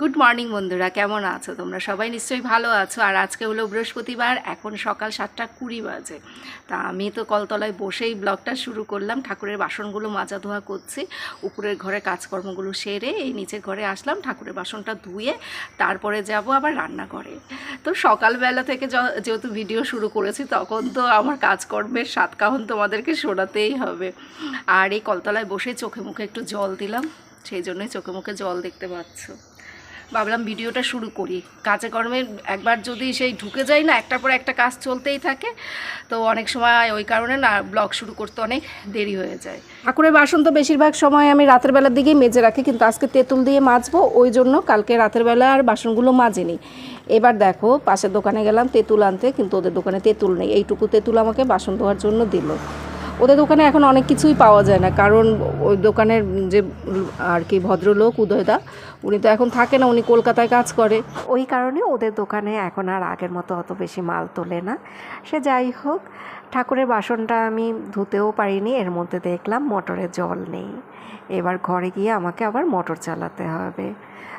Good morning বন্ধুরা। কেমন আছো? তোমরা সবাই নিশ্চয়ই ভালো আছো। আর আজকে হলো বৃহস্পতিবার, এখন সকাল সাতটা কুড়ি বাজে। তা আমি তো কলতলায় বসেই ব্লগটা শুরু করলাম। ঠাকুরের বাসনগুলো মাজা ধোয়া করছি। উপরের ঘরে কাজকর্মগুলো সেরে এই নিচের ঘরে আসলাম, ঠাকুরের বাসনটা ধুয়ে তারপরে যাব আবার রান্নাঘরে। তো সকালবেলা থেকে যেহেতু ভিডিও শুরু করেছি, তখন তো আমার কাজকর্মের সাতকাহন তোমাদেরকে শোনাতেই হবে। আর এই কলতলায় বসে চোখে মুখে একটু জল দিলাম। সেই জন্যই চোখে মুখে জল দেখতে পাচ্ছ। ভাবলাম ভিডিওটা শুরু করি। কাজে কর্মে একবার যদি সেই ঢুকে যাই না, একটার পর একটা কাজ চলতেই থাকে। তো অনেক সময় ওই কারণে না ব্লগ শুরু করতে অনেক দেরি হয়ে যায়। ঠাকুরের বাসন তো বেশিরভাগ সময় আমি রাতের বেলার দিকেই মেজে রাখি, কিন্তু আজকে তেঁতুল দিয়ে মাজবো, ওই জন্য কালকে রাতের বেলা আর বাসনগুলো মাজেনি। এবার দেখো, পাশের দোকানে গেলাম তেঁতুল আনতে, কিন্তু ওদের দোকানে তেঁতুল নেই। এইটুকু তেঁতুল আমাকে বাসন ধোয়ার জন্য দিল। ওদের দোকানে এখন অনেক কিছুই পাওয়া যায় না। কারণ ওই দোকানের যে আর কি ভদ্রলোক, উদয়দা, উনি তো এখন থাকে না, উনি কলকাতায় কাজ করে। ওই কারণে ওদের দোকানে এখন আর আগের মতো অত বেশি মাল তোলে না। সে যাই হোক, ঠাকুরের বাসনটা আমি ধুতেও পারিনি, এর মধ্যে দেখলাম মোটরে জল নেই। এবার ঘরে গিয়ে আমাকে আবার মোটর চালাতে হবে।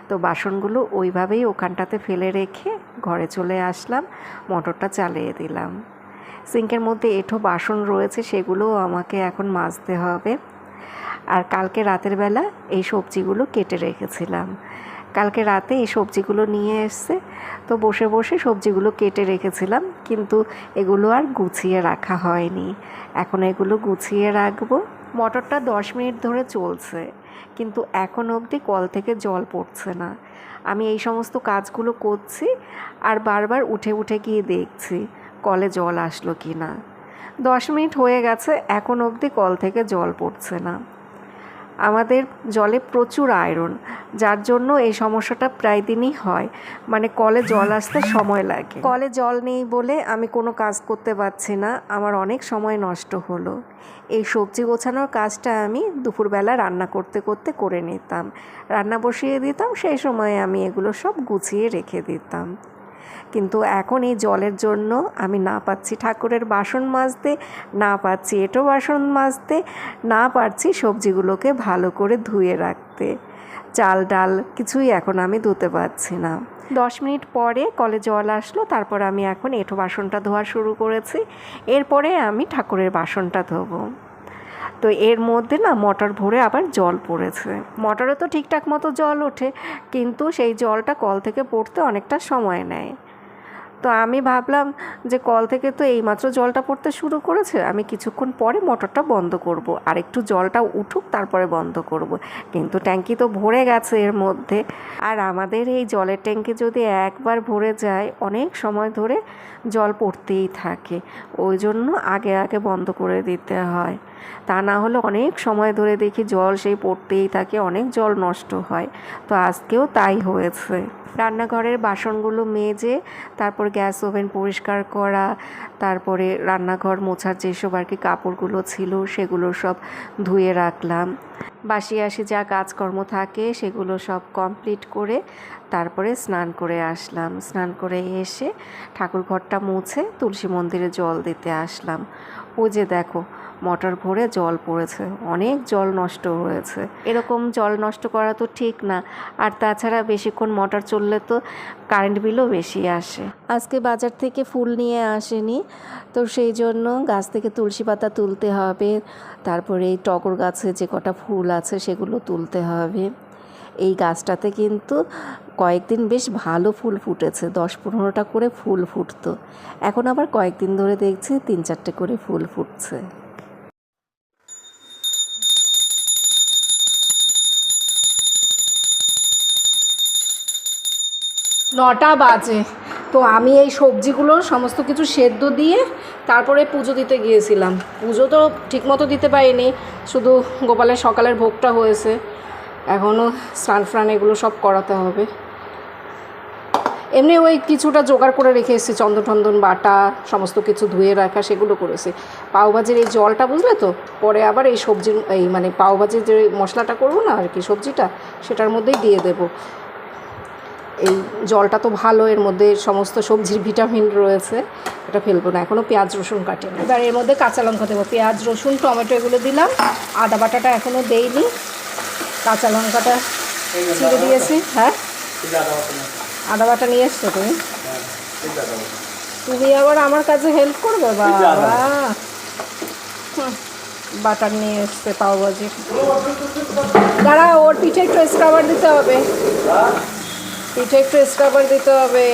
তো বাসনগুলো ওইভাবেই ওখানটাতে ফেলে রেখে ঘরে চলে আসলাম, মোটরটা চালিয়ে দিলাম। সিঙ্কের মধ্যে এঁঠো বাসন রয়েছে সেগুলোও আমাকে এখন মাজতে হবে। আর কালকে রাতের বেলা এই সবজিগুলো কেটে রেখেছিলাম। কালকে রাতে এই সবজিগুলো নিয়ে এসছে, তো বসে বসে সবজিগুলো কেটে রেখেছিলাম, কিন্তু এগুলো আর গুছিয়ে রাখা হয়নি। এখন এগুলো গুছিয়ে রাখব। মোটরটা দশ মিনিট ধরে চলছে, কিন্তু এখন অবধি কল থেকে জল পড়ছে না। আমি এই সমস্ত কাজগুলো করছি আর বারবার উঠে উঠে গিয়ে দেখছি। কলে জল আসলো কি না? দশ মিনিট হয়ে গেছে, এখন অবধি কল থেকে জল পড়ছে না। আমাদের জলে প্রচুর আয়রন, যার জন্য এই সমস্যাটা প্রায় দিনই হয়। মানে কলে জল আসতে সময় লাগে। কলে জল নেই বলে আমি কোনো কাজ করতে পারছি না, আমার অনেক সময় নষ্ট হলো। এই সবজি গোছানোর কাজটা আমি দুপুরবেলা রান্না করতে করতে করে নিতাম। রান্না বসিয়ে দিতাম, সেই সময় আমি এগুলো সব গুছিয়ে রেখে দিতাম। কিন্তু এখন এই জলের জন্য আমি না পাচ্ছি ঠাকুরের বাসন মাজতে, না পাচ্ছি এঁটো বাসন মাজতে, না পারছি সবজিগুলোকে ভালো করে ধুয়ে রাখতে। চাল, ডাল কিছুই এখন আমি ধুতে পারছি না। দশ মিনিট পরে কলে জল আসলো, তারপর আমি এখন এঁটো বাসনটা ধোয়া শুরু করেছি। এরপরে আমি ঠাকুরের বাসনটা ধোবো। তো এর মধ্যে না মটর ভরে আবার জল পড়েছে। মটরে তো ঠিকঠাক মতো জল ওঠে, কিন্তু সেই জলটা কল থেকে পড়তে অনেকটা সময় নেয়। তো আমি ভাবলাম যে কল থেকে তো এইমাত্র জলটা পড়তে শুরু করেছে, আমি কিছুক্ষণ পরে মোটরটা বন্ধ করব। আর একটু জলটা উঠুক, তারপরে বন্ধ করব। কিন্তু ট্যাঙ্কি তো ভরে গেছে এর মধ্যে। আর আমাদের এই জলের ট্যাঙ্কি যদি একবার ভরে যায়, অনেক সময় ধরে জল পড়তেই থাকে। ওই জন্য আগে আগে বন্ধ করে দিতে হয়। তা না হলে অনেক সময় ধরে দেখি জল সেই পড়তেই থাকে, অনেক জল নষ্ট হয়। তো আজকেও তাই হয়েছে। রান্নাঘরের বাসনগুলো মেজে, তারপর গ্যাস ওভেন পরিষ্কার করা, তারপরে রান্নাঘর মোছার যেসব আর কি কাপড়গুলো ছিল সেগুলো সব ধুয়ে রাখলাম। বাসি আসি যা কাজকর্ম থাকে সেগুলো সব কমপ্লিট করে তারপরে স্নান করে আসলাম। স্নান করে এসে ঠাকুর ঘরটা মুছে তুলসী মন্দিরে জল দিতে আসলাম। ও যে দেখো মোটর ভরে জল পড়েছে। অনেক জল নষ্ট হয়েছে। এরকম জল নষ্ট করা তো ঠিক না। আর তাছাড়া বেশিক্ষণ মোটর চললে তো কারেন্ট বিলও বেশি আসে। আজকে বাজার থেকে ফুল নিয়ে আসেনি। তো সেই জন্য গাছ থেকে তুলসী পাতা তুলতে হবে। তারপরে এই টগর গাছে যে কটা ফুল আছে সেগুলো তুলতে হবে। এই গাছটাতে কিন্তু কয়েকদিন বেশ ভালো ফুল ফুটেছে। দশ পনেরোটা করে ফুল ফুটতো। এখন আবার কয়েকদিন ধরে দেখছি তিন চারটে করে ফুল ফুটছে। নটা বাজে। তো আমি এই সবজিগুলো, সমস্ত কিছু সেদ্ধ দিয়ে তারপরে পুজো দিতে গিয়েছিলাম। পুজো তো ঠিকমতো দিতে পারিনি, শুধু গোপালের সকালের ভোগটা হয়েছে। এখনও স্নান ফ্রান এগুলো সব করাতে হবে। এমনি ওই কিছুটা জোগাড় করে রেখে এসেছি চন্দন বাটা, সমস্ত কিছু ধুয়ে রাখা, সেগুলো করেছি। পাওভাজির এই জলটা, বুঝলে তো? পরে আবার এই সবজির, এই মানে পাওভাজির যে মশলাটা করব না আর কি, সবজিটা, সেটার মধ্যেই দিয়ে দেবো। এই জলটা তো ভালো, এর মধ্যে সমস্ত সবজির ভিটামিন রয়েছে, এটা ফেলব না এখনও পেঁয়াজ রসুন কাটে এবার এর মধ্যে কাঁচা লঙ্কা দেবো, পেঁয়াজ, রসুন, টমেটো এগুলো দিলাম, আদা বাটাটা এখনও দেইনি, কাঁচা লঙ্কাটা ছিঁড়ে দিয়েছি হ্যাঁ? আদা বাটা নিয়ে এসছো তুমি? তুমি আবার আমার কাছে হেল্প করবে। বাবা। বাটার নিয়ে এসছে পাওভাজি দাঁড়া ওর পিঠে একটু স্ক্রাবার দিতে হবে। পিঠে একটু স্ক্রাবার দিতে হবে।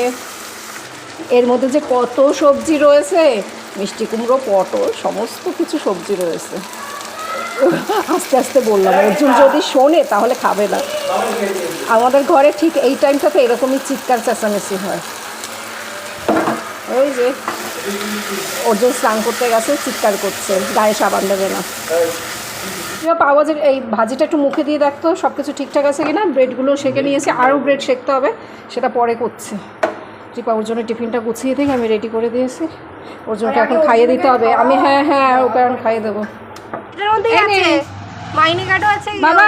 এর মধ্যে যে কত সবজি রয়েছে, মিষ্টি কুমড়ো, পটল, সমস্ত কিছু সবজি রয়েছে। আস্তে আস্তে বললাম অর্জুন যদি শোনে তাহলে খাবে না। আমাদের ঘরে ঠিক এই টাইমটাতে এরকমই চিৎকার চেঁচামেচি হয়। ওই যে, অর্জুন স্নান করতে গেছে, চিৎকার করছে, গায়ে সাবান দেবে না। পাওয়া যায় এই ভাজিটা একটু মুখে দিয়ে দেখতো সব কিছু ঠিকঠাক আছে কিনা? ব্রেডগুলো সেকে নিয়েছি আরও ব্রেড সেকতে হবে সেটা পরে করছে। টিপা ওর জন্য টিফিনটা গুছিয়ে দিই আমি রেডি করে দিয়েছি। ওর জন্য এখন খাইয়ে দিতে হবে। আমি হ্যাঁ হ্যাঁ ওকে এখন খাইয়ে দেবো। বাবা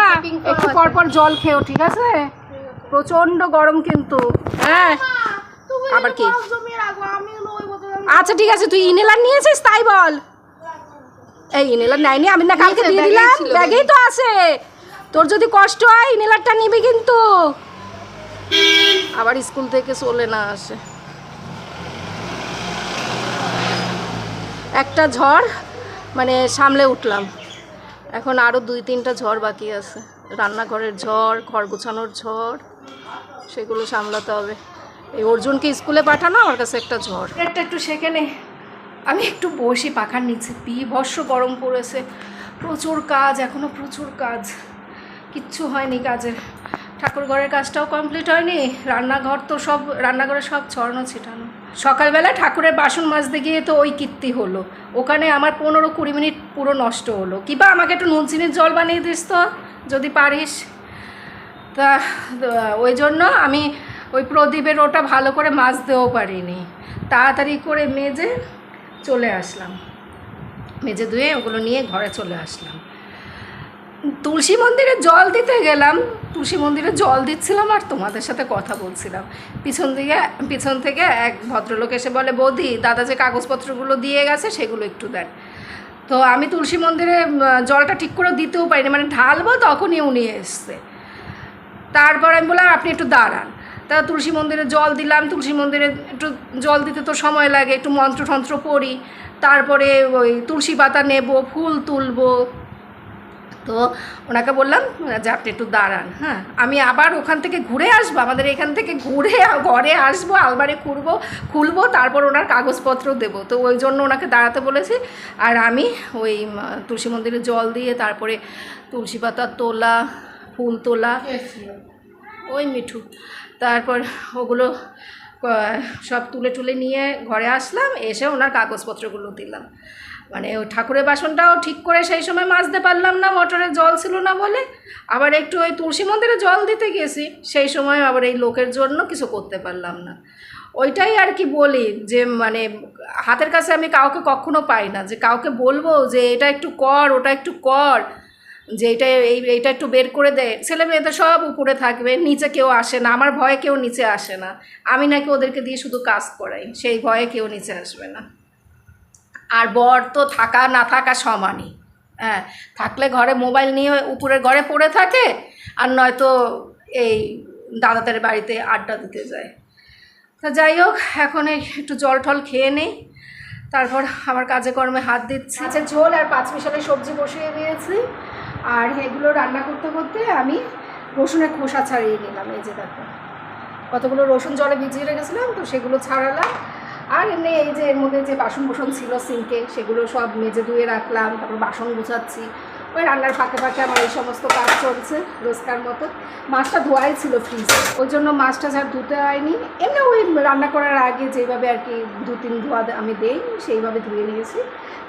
একটু পর পর জল খেও ঠিক আছে? প্রচণ্ড গরম কিন্তু। হ্যাঁ। আবার কি? আচ্ছা ঠিক আছে তুই ইনেলার নিয়েছিস তাই বল। এই ইনেলার নাইনি আমি না কালকে দিয়ে দিলাম ব্যাগেই তো আছে। তোর যদি কষ্ট হয় ইনেলারটা নিবি কিন্তু। আবার স্কুল থেকে চলে না আসে। একটা ঝড় মানে সামলে উঠলাম। এখন আরও দুই তিনটা ঝড় বাকি আছে। রান্নাঘরের ঝড় ঘর গোছানোর ঝড় সেগুলো সামলাতে হবে। এই অর্জুনকে স্কুলে পাঠানো আমার কাছে একটা ঝড়। একটা একটু সেখানে আমি একটু বসি পাখার নিচে। বিভৎস গরম পড়েছে। প্রচুর কাজ এখনও প্রচুর কাজ। কিচ্ছু হয়নি কাজের ঠাকুর ঘরের কাজটাও কমপ্লিট হয়নি। রান্নাঘর তো সব, রান্নাঘরে সব ছড়ানো ছিটানো। সকালবেলা ঠাকুরের বাসন মাজতে গিয়ে তো ওই কীর্তি হলো। ওখানে আমার পনেরো কুড়ি মিনিট পুরো নষ্ট হলো। কিবা আমাকে একটু নুন, চিনির জল বানিয়ে দিস তো, যদি পারিস। তা, ওই জন্য আমি ওই প্রদীপের ওটা ভালো করে মাজতেও পারিনি। তাড়াতাড়ি করে মেজে চলে আসলাম। মেজে ধুয়ে ওগুলো নিয়ে ঘরে চলে আসলাম। তুলসী মন্দিরে জল দিতে গেলাম। তুলসী মন্দিরে জল দিচ্ছিলাম আর তোমাদের সাথে কথা বলছিলাম। পিছন দিকে, পিছন থেকে এক ভদ্রলোক এসে বলে, বৌদি, দাদা যে কাগজপত্রগুলো দিয়ে গেছে সেগুলো একটু দেন। তো আমি তুলসী মন্দিরে জলটা ঠিক করে দিতেও পারিনি। মানে ঢালবো তখনই উনি এসছে। তারপর আমি বললাম, আপনি একটু দাঁড়ান। তা তুলসী মন্দিরে জল দিলাম, তুলসী মন্দিরে একটু জল দিতে তো সময় লাগে, একটু মন্ত্র টন্ত্র পড়ি, তারপরে ওই তুলসী পাতা নেব, ফুল তুলবো। তো ওনাকে বললাম যে আপনি একটু দাঁড়ান হ্যাঁ আমি আবার ওখান থেকে ঘুরে আসব, আমাদের এখান থেকে ঘুরে ঘরে আসব, আলমারি খুলবো খুলবো, তারপর ওনার কাগজপত্র দেবো। তো ওই জন্য ওনাকে দাঁড়াতে বলেছি। আর আমি ওই তুলসী মন্দিরে জল দিয়ে তারপরে তুলসী পাতা তোলা, ফুল তোলা ওই মিঠু। তারপর ওগুলো সব তুলে টুলে নিয়ে ঘরে আসলাম, এসে ওনার কাগজপত্রগুলো দিলাম। মানে ওই ঠাকুরের বাসনটাও ঠিক করে সেই সময় মাজতে পারলাম না মোটরে জল ছিল না বলে। আবার একটু ওই তুলসী মন্দিরে জল দিতে গেছি, সেই সময় আবার এই লোকের জন্য কিছু করতে পারলাম না। ওইটাই আর কি বলি, যে মানে হাতের কাছে আমি কাউকে কখনো পাই না, যে কাউকে বলব যে এটা একটু কর, ওটা একটু কর। যে এটা এই, এইটা একটু বের করে দেয় ছেলে মেয়েদের সব উপরে থাকবে, নিচে কেউ আসে না, আমার ভয়ে কেউ নিচে আসে না। আমি নাকি ওদেরকে দিয়ে শুধু কাজ করাই, সেই ভয়ে কেউ নিচে আসবে না। আর বর তো থাকা না থাকা সমানই। হ্যাঁ থাকলে ঘরে মোবাইল নিয়ে উপরের ঘরে পড়ে থাকে, আর নয়তো এই দাদাদের বাড়িতে আড্ডা দিতে যায়। তা যাই হোক, এখন একটু জল টল খেয়ে নেই। তারপর আমার কাজে কর্মে হাত দিচ্ছি। আচ্ছা ঝোল আর পাঁচ মিশালি সবজি বসিয়ে দিয়েছি। আর এগুলো রান্না করতে করতে আমি রসুনের খোসা ছাড়িয়ে নিলাম, এই যে দেখো। কতগুলো রসুন জলে ভিজিয়ে রেখেছিলাম, তো সেগুলো ছাড়ালাম। আর এমনি এই যে এর মধ্যে যে বাসন কোসন ছিল সিঙ্কে সেগুলো সব মেজে ধুয়ে রাখলাম, তারপর বাসন গুছাচ্ছি। ওই রান্নার ফাঁকে ফাঁকে আমার এই সমস্ত কাজ চলছে, রোজকার মতো। মাছটা ধোয়াই ছিল ফ্রিজে ওই জন্য মাছটা যার ধুতে হয়নি, এমনি ওই রান্না করার আগে যেভাবে আর কি দু তিন ধোয়া আমি দেই, সেইভাবে ধুয়ে নিয়েছি।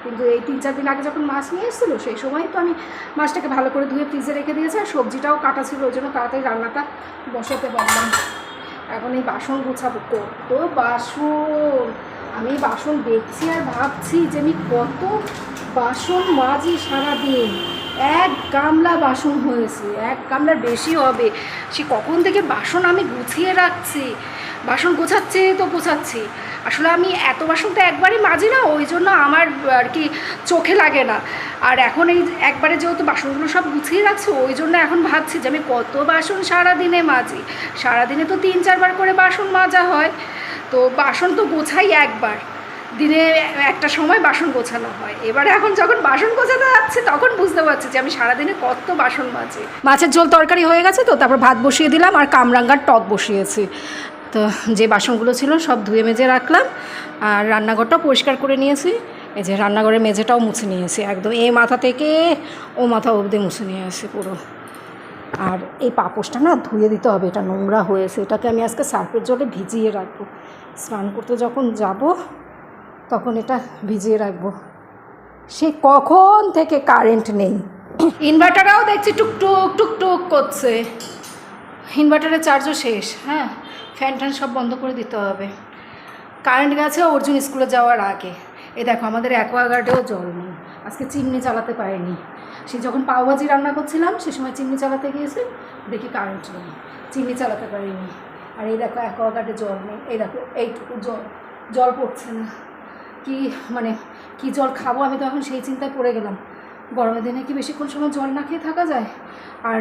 কিন্তু এই তিন চার দিন আগে যখন মাছ নিয়ে এসেছিল, সেই সময় তো আমি মাছটাকে ভালো করে ধুয়ে ফ্রিজে রেখে দিয়েছি, আর সবজিটাও কাটা ছিল, ওই জন্য তাড়াতাড়ি রান্নাটা বসাতে পারলাম এখন এই বাসন গোছাবো কত বাসন! আমি বাসন দেখছি আর ভাবছি যে আমি কত বাসন মাজি সারাদিন। এক গামলা বাসন হয়েছে, এক গামলার বেশি হবে। সে কখন থেকে বাসন আমি গুছিয়ে রাখছি? বাসন গোছাচ্ছে তো গোছাচ্ছি। আসলে আমি এত বাসন তো একবারই মাজি না, ওই জন্য আমার আর কি চোখে লাগে না। আর এখন এই একবারে যেহেতু বাসনগুলো সব গুছিয়ে রাখছি, ওই জন্য এখন ভাবছি যে আমি কত বাসন সারাদিনে মাজি। সারাদিনে তো তিন চারবার করে বাসন মাজা হয়। তো বাসন তো গোছাই একবার। দিনে একটা সময় বাসন গোছানো হয়। এবারে এখন যখন বাসন গোছাতে যাচ্ছে, তখন বুঝতে পারছি যে আমি সারাদিনে কত বাসন মাজি। মাছের ঝোল তরকারি হয়ে গেছে তো, তারপর ভাত বসিয়ে দিলাম আর কামরাঙ্গার টক বসিয়েছি। তো যে বাসনগুলো ছিল সব ধুয়ে মেজে রাখলাম আর রান্নাঘরটাও পরিষ্কার করে নিয়েছি। এই যে রান্নাঘরের মেঝেটাও মুছে নিয়েছি একদম। এই মাথা থেকে ও মাথা অবধি মুছে নিয়ে আসি পুরো। আর এই পাপোশটা না ধুয়ে দিতে হবে, এটা নোংরা হয়েছে। এটাকে আমি আজকে সার্ফের জলে ভিজিয়ে রাখব। স্নান করতে যখন যাব, তখন এটা ভিজিয়ে রাখব। সে কখন থেকে কারেন্ট নেই। ইনভার্টারও দেখছি টুকটুক টুকটুক করছে। ইনভার্টারের চার্জও শেষ হ্যাঁ? ফ্যান ট্যান সব বন্ধ করে দিতে হবে। কারেন্ট গেছে, অর্জুন স্কুলে যাওয়ার আগে। এই দেখো, আমাদের অ্যাকোয়াগার্ডেও জল নেই। আজকে চিমনি চালাতে পারিনি। সে যখন পাওভাজি রান্না করছিলাম, সে সময় চিমনি চালাতে গিয়েছে, দেখি কারেন্ট নেই। চিমনি চালাতে পারিনি। আর এই দেখো অ্যাকোয়াগার্ডে জল নেই। এই দেখো, এইটুকু জল। জল পড়ছে না। কি মানে কি জল খাব আমি তো এখন সেই চিন্তায় পড়ে গেলাম। গরমের দিনে কি বেশিক্ষণ সময় জল না খেয়ে থাকা যায়? আর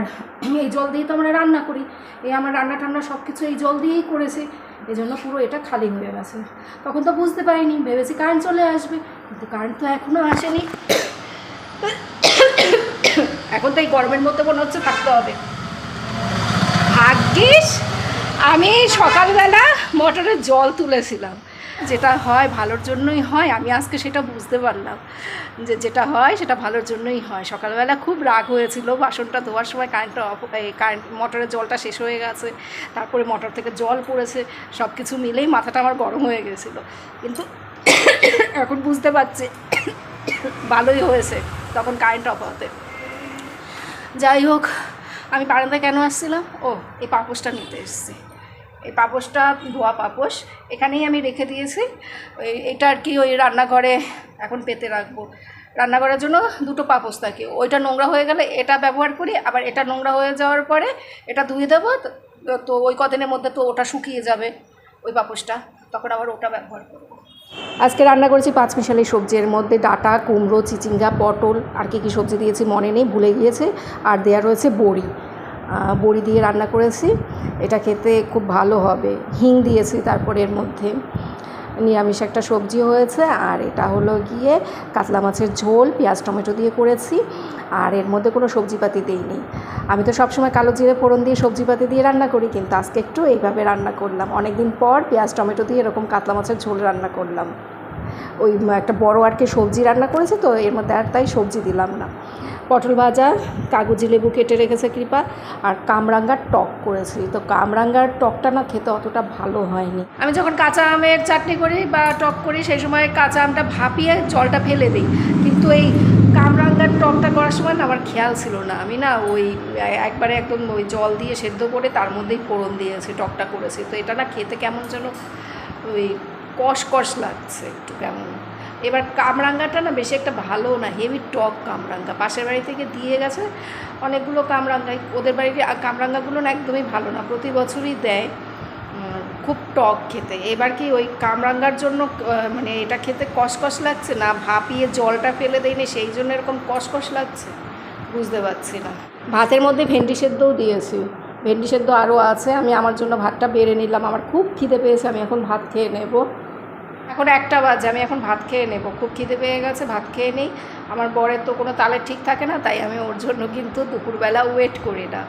এই জল দিয়েই তো আমরা রান্না করি। এই আমার রান্না টান্না সব কিছু এই জল দিয়েই করেছি। এই জন্য পুরো এটা খালি হয়ে গেছে। তখন তো বুঝতে পারিনি, ভেবেছি কারেন্ট চলে আসবে। কিন্তু কারেন্ট তো এখনও আসেনি। এখন তো এই গরমের মধ্যে মনে হচ্ছে থাকতে হবে। ভাগ্যিস আমি সকালবেলা মোটরের জল তুলেছিলাম। যেটা হয় ভালোর জন্যই হয়, আমি আজকে সেটা বুঝতে পারলাম যে যেটা হয় সেটা ভালোর জন্যই হয়। সকালবেলা খুব রাগ হয়েছিল, বাসনটা ধোয়ার সময় কারেন্টটা অফ এই কারেন্ট মোটরের জলটা শেষ হয়ে গেছে, তারপরে মোটর থেকে জল পড়েছে সব কিছু মিলেই মাথাটা আমার গরম হয়ে গেছিল। কিন্তু এখন বুঝতে পারছি ভালোই হয়েছে তখন কারেন্ট অফ হতে। যাই হোক, আমি বারান্দায় কেন আসছিলাম? ও, এই পাপোশটা নিতে এসেছি। এই পাপোশটা, ধোয়া পাপোশ, এখানেই আমি রেখে দিয়েছি। ওই এটা আর কি ওই রান্নাঘরে এখন পেতে রাখব। রান্না করার জন্য দুটো পাপোশ থাকে। ওইটা নোংরা হয়ে গেলে এটা ব্যবহার করি, আবার এটা নোংরা হয়ে যাওয়ার পরে এটা ধুয়ে দেবো, তো- ওই কদিনের মধ্যে তো ওটা শুকিয়ে যাবে ওই পাপোশটা। তখন আবার ওটা ব্যবহার করব। আজকে রান্না করেছি পাঁচ মিশালি সবজি, এর মধ্যে ডাটা, কুমড়ো, চিচিঙ্গা, পটল, আর কি কী সবজি দিয়েছি মনে নেই, ভুলে গিয়েছে। আর দেওয়া রয়েছে বড়ি। বড়ি দিয়ে রান্না করেছি। এটা খেতে খুব ভালো হবে। হিং দিয়েছি তারপরে এর মধ্যে নিরামিষ একটা সবজি হয়েছে। আর এটা হলো গিয়ে কাতলা মাছের ঝোল, পেঁয়াজ, টমেটো দিয়ে করেছি। আর এর মধ্যে কোনো সবজিপাতি দিইনি। আমি তো সবসময় কালো জিরে, ফোড়ন দিয়ে সবজিপাতি দিয়ে রান্না করি, কিন্তু আজকে একটু এইভাবে রান্না করলাম। অনেকদিন পর পেঁয়াজ, টমেটো দিয়ে এরকম কাতলা মাছের ঝোল রান্না করলাম। ওই একটা বড় আর কি সবজি রান্না করেছে তো, এর মধ্যে আর তাই সবজি দিলাম না। পটল ভাজা, কাগজি লেবু কেটে রেখেছে কৃপা, আর কামরাঙ্গার টক করেছি। তো কামরাঙ্গার টকটা না খেতে অতটা ভালো হয়নি। আমি যখন কাঁচা আমের চাটনি করি বা টক করি, সেই সময় কাঁচা আমটা ভাপিয়ে জলটা ফেলে দিই। কিন্তু এই কামরাঙ্গার টকটা করার সময় না আমার খেয়াল ছিল না। আমি না ওই একবারে একদম ওই জল দিয়ে সেদ্ধ করে তার মধ্যেই ফোড়ন দিয়েছি, টকটা করেছি। তো এটা না খেতে কেমন যেন ওই কষ কষ লাগছে একটু কেমন। এবার কামরাঙ্গাটা না বেশি একটা ভালো না হেভি টক কামরাঙ্গা। পাশের বাড়ি থেকে দিয়ে গেছে অনেকগুলো কামরাঙ্গাই ওদের বাড়ির কামরাঙ্গাগুলো না একদমই ভালো না, প্রতি বছরই দেয়। খুব টক খেতে। এবার কি ওই কামরাঙ্গার জন্য মানে এটা খেতে কষকষ লাগছে না? ভাপিয়ে জলটা ফেলে দেয়নি, সেই জন্য এরকম কষকষ লাগছে? বুঝতে পারছি না। ভাতের মধ্যে ভেন্ডি সেদ্ধও দিয়েছি। ভেন্ডি সেদ্ধ আরও আছে। আমি আমার জন্য ভাতটা বেড়ে নিলাম। আমার খুব খিদে পেয়েছে, আমি এখন ভাত খেয়ে নেব। এখন একটা বাজে, আমি এখন ভাত খেয়ে নেব। খুব খিদে পেয়ে গেছে, ভাত খেয়ে নেই। আমার বরের তো কোনো তালে ঠিক থাকে না, তাই আমি ওর জন্য কিন্তু দুপুরবেলা ওয়েট করি না।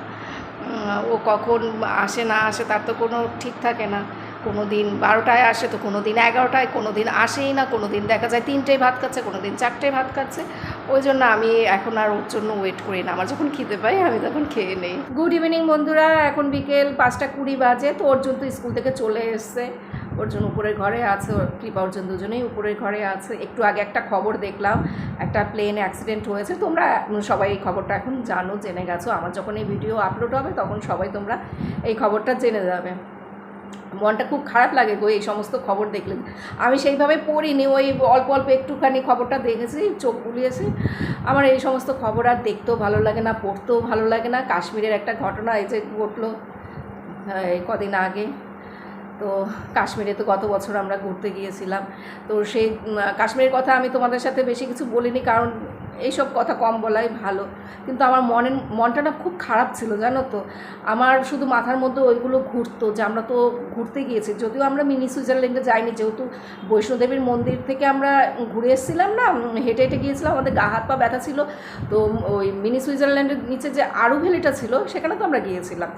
ও কখন আসে না আসে তার তো কোনো ঠিক থাকে না। কোনো দিন বারোটায় আসে তো কোনো দিন এগারোটায় কোনো দিন আসেই না কোনো দিন দেখা যায় তিনটেই ভাত খাচ্ছে কোনো দিন চারটেই ভাত খাচ্ছে। ওই জন্য আমি এখন আর ওর জন্য ওয়েট করি না। আমার যখন খিদে পাই আমি তখন খেয়ে নেই। গুড ইভিনিং বন্ধুরা, এখন বিকেল পাঁচটা কুড়ি বাজে, তো অর্জুন তো স্কুল থেকে চলে এসছে। অর্জুন উপরের ঘরে আছে কৃপা অর্জুন দুজনেই উপরের ঘরে আছে। একটু আগে একটা খবর দেখলাম, একটা প্লেন অ্যাক্সিডেন্ট হয়েছে। তোমরা সবাই এই খবরটা এখন জানো, জেনে গেছো। আমার যখন এই ভিডিও আপলোড হবে, তখন সবাই তোমরা এই খবরটা জেনে যাবে। মনটা খুব খারাপ লাগে গো এই সমস্ত খবর দেখলে। আমি সেইভাবে পড়িনি, ওই অল্প অল্প একটুখানি খবরটা দেখেছি, চোখ বুলিয়েছি। আমার এই সমস্ত খবর আর দেখতেও ভালো লাগে না, পড়তেও ভালো লাগে না। কাশ্মীরের একটা ঘটনা এই যে ঘটলো কদিন আগে। তো কাশ্মীরে তো গত বছর আমরা ঘুরতে গিয়েছিলাম। তো সেই কাশ্মীরের কথা আমি তোমাদের সাথে বেশি কিছু বলিনি কারণ এইসব কথা কম বলাই ভালো। কিন্তু আমার মনের, মনটা না খুব খারাপ ছিল, জানো তো? আমার শুধু মাথার মধ্যে ওইগুলো ঘুরতো যে আমরা তো ঘুরতে গিয়েছি। যদিও আমরা মিনি সুইজারল্যান্ডে যাইনি, যেহেতু বৈষ্ণোদেবীর মন্দির থেকে আমরা ঘুরে এসেছিলাম না হেঁটে হেঁটে গিয়েছিলাম, আমাদের গা হাত পা ব্যথা ছিল। তো ওই মিনি সুইজারল্যান্ডের নিচে যে আরু ভ্যালিটা ছিল, সেখানে তো আমরা গিয়েছিলাম।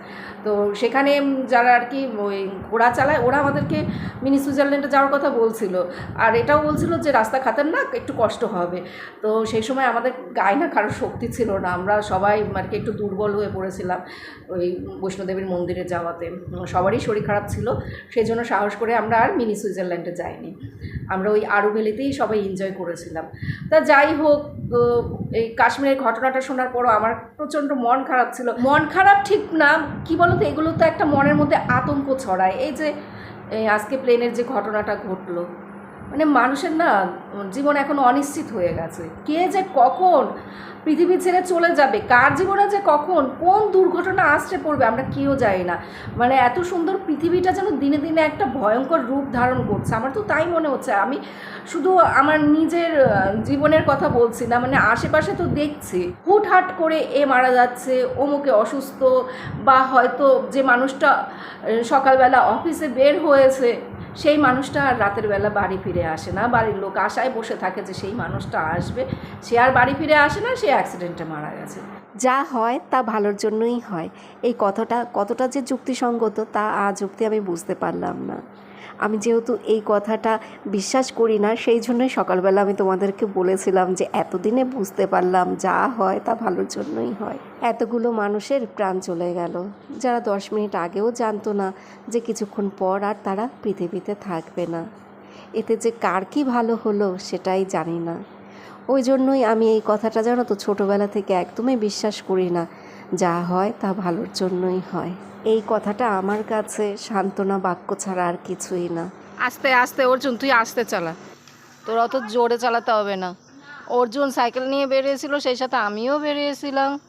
তো সেখানে যারা আর কি ওই ঘোড়া চালায়, ওরা আমাদেরকে মিনি সুইজারল্যান্ডে যাওয়ার কথা বলছিল। আর এটাও বলছিল যে রাস্তা খাতার না একটু কষ্ট হবে। তো সেই সময় আমাদের গায়ে না কারোর শক্তি ছিল না। আমরা সবাই আর কি একটু দুর্বল হয়ে পড়েছিলাম ওই বৈষ্ণোদেবীর মন্দিরে যাওয়াতে। সবারই শরীর খারাপ ছিল সেই জন্য সাহস করে আমরা আর মিনি সুইজারল্যান্ডে যাইনি। আমরা ওই আরু ভ্যালিতেই সবাই এনজয় করেছিলাম। তা যাই হোক এই কাশ্মীরের ঘটনাটা শোনার পরও আমার প্রচণ্ড মন খারাপ ছিল। মন খারাপ ঠিক না, কি বলতো, এগুলো তো একটা মনের মধ্যে আতঙ্ক ছড়ায়। এই যে আজকে প্লেনের যে ঘটনাটা ঘটলো মানে মানুষের না, জীবন এখন অনিশ্চিত হয়ে গেছে। কে যে কখন পৃথিবী ছেড়ে চলে যাবে, কার জীবনে যে কখন, কোন দুর্ঘটনা আসছে পড়বে আমরা কেউ জানি না। মানে এত সুন্দর পৃথিবীটা যেন দিনে দিনে একটা ভয়ঙ্কর রূপ ধারণ করছে। আমার তো তাই মনে হচ্ছে, আমি শুধু আমার নিজের জীবনের কথা বলছি না মানে আশেপাশে তো দেখছি। হুটহাট করে এ মারা যাচ্ছে, অমুকে অসুস্থ, বা হয়তো যে মানুষটা সকালবেলা অফিসে বের হয়েছে সেই মানুষটা আর রাতের বেলা বাড়ি ফিরে আসে না। বাড়ির লোক আশায় বসে থাকে যে সেই মানুষটা আসবে। সে আর বাড়ি ফিরে আসে না, সে অ্যাক্সিডেন্টে মারা গেছে। যা হয় তা ভালোর জন্যই হয়। এই কথাটা কতটা যে যুক্তিসঙ্গত তা আজ অব্দি আমি বুঝতে পারলাম না। আমি যেহেতু এই কথাটা বিশ্বাস করি না, সেই জন্যই সকালবেলা আমি তোমাদেরকে বলেছিলাম যে এতদিনে বুঝতে পারলাম যা হয় তা ভালোর জন্যই হয়। এতগুলো মানুষের প্রাণ চলে গেল। যারা দশ মিনিট আগেও জানতো না যে কিছুক্ষণ পর আর তারা পৃথিবীতে থাকবে না। এতে যে কার কি ভালো হলো সেটাই জানি না। ওই জন্যই আমি এই কথাটা জানো তো, ছোটোবেলা থেকে একদমই বিশ্বাস করি না যা হয় তা ভালোর জন্যই হয়। এই কথাটা আমার কাছে সান্ত্বনা বাক্য ছাড়া আর কিছুই না। আস্তে আস্তে অর্জুন তুই আস্তে চালা। তোর অত জোরে চালাতে হবে না। অর্জুন সাইকেল নিয়ে বেরিয়েছিল সেই সাথে আমিও বেরিয়েছিলাম।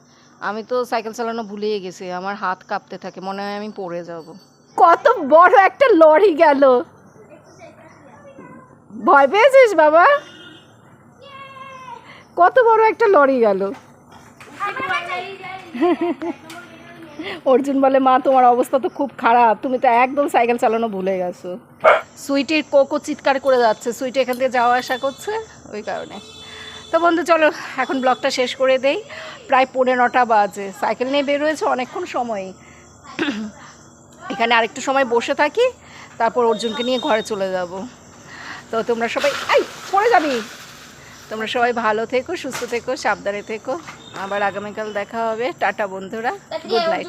আমি তো সাইকেল চালানো ভুলেই গেছি আমার হাত কাঁপতে থাকে মনে হয় আমি পড়ে যাব। কত বড় একটা লরি গেল। ভয় পেয়েছিস বাবা? কত বড় একটা লরি গেল। অর্জুন বলে, মা, তোমার অবস্থা তো খুব খারাপ। তুমি তো একদম সাইকেল চালানো ভুলে গেছো। সুইটির কোকো চিৎকার করে যাচ্ছে। সুইটি এখান থেকে যাওয়া আসা করছে ওই কারণে। তো বন্ধু, চলো, এখন ব্লগটা শেষ করে দেই। প্রায় পৌনে নটা বাজে। সাইকেল নিয়ে বের হয়েছে অনেকক্ষণ সময়ই। এখানে আরেকটু সময় বসে থাকি, তারপর অর্জুনকে নিয়ে ঘরে চলে যাব। তো তোমরা সবাই, এই, পড়ে যাবি? তোমরা সবাই ভালো থেকো সুস্থ থেকো সাবধানে থেকো। আবার আগামীকাল দেখা হবে। টাটা বন্ধুরা গুড নাইট